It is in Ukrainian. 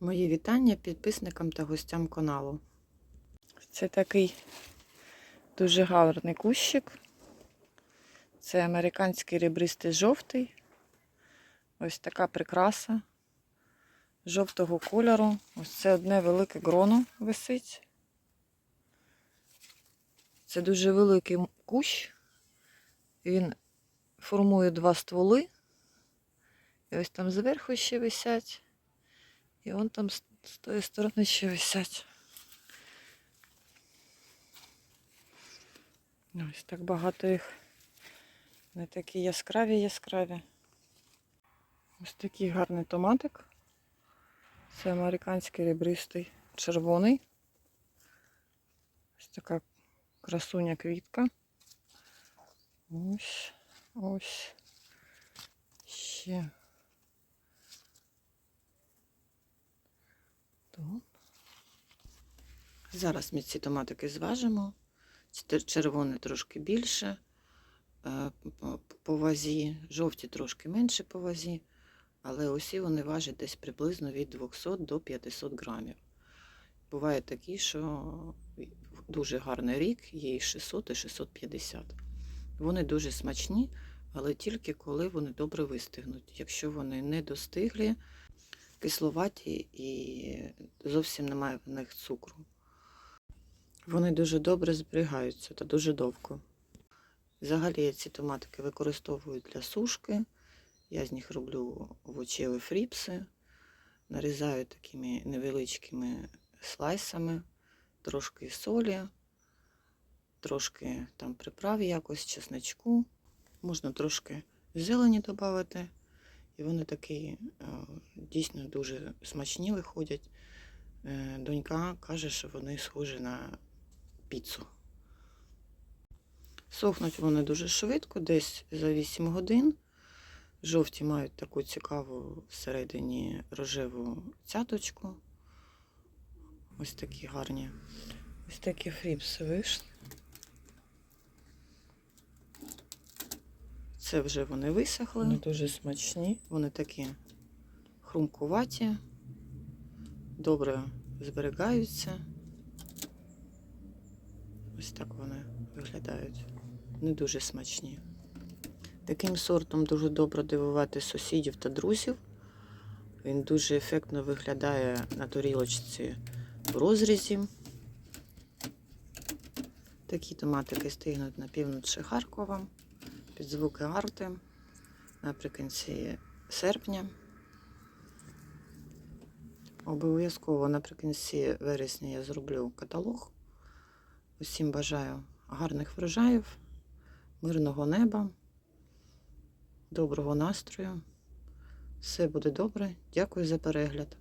Мої вітання підписникам та гостям каналу. Це такий дуже гарний кущик. Це американський ребристий жовтий. Ось така прикраса жовтого кольору. Ось це одне велике гроно висить. Це дуже великий кущ. Він формує два стволи. І ось там зверху ще висять. І вон там з з тої сторони ще висять. Ось так багато їх. Не такі яскраві яскраві. Ось такий гарний томатик. Це американський ребристий червоний. Ось така красуня квітка. Ось, ось. Ще. Зараз ми ці томатики зважимо. Ці червоні трошки більше е, по- вазі, жовті трошки менше по вазі, але усі вони важать десь приблизно від 200 до 500 грамів. Буває такі, що дуже гарний рік, є і 600, і 650. Вони дуже смачні, але тільки коли вони добре вистигнуть. Якщо вони не достиглі, кисловаті і зовсім немає в них цукру. Вони дуже добре зберігаються та дуже довго. Взагалі я ці томатики використовую для сушки. Я з них роблю овочеві фріпси, нарізаю такими невеличкими слайсами, трошки солі, трошки там приправ якось, чесничку. Можна трошки зелені додати. І вони такі е, дійсно дуже смачні виходять. Е, Донька каже, що вони схожі на піцу. Сохнуть вони дуже швидко, десь за 8 годин. Жовті мають таку цікаву всередині рожеву цяточку. Ось такі гарні. Ось такі фріпси вийшли. Це вже вони висохли. Вони дуже смачні. Вони такі хрумкуваті, добре зберігаються. Ось так вони виглядають. Не дуже смачні. Таким сортом дуже добре дивувати сусідів та друзів. Він дуже ефектно виглядає на тарілочці в розрізі. Такі томатики стигнуть на півночі Харкова під звуки арти наприкінці серпня. Обов'язково наприкінці вересня я зроблю каталог. Усім бажаю гарних врожаїв, мирного неба, доброго настрою. Все буде добре. Дякую за перегляд.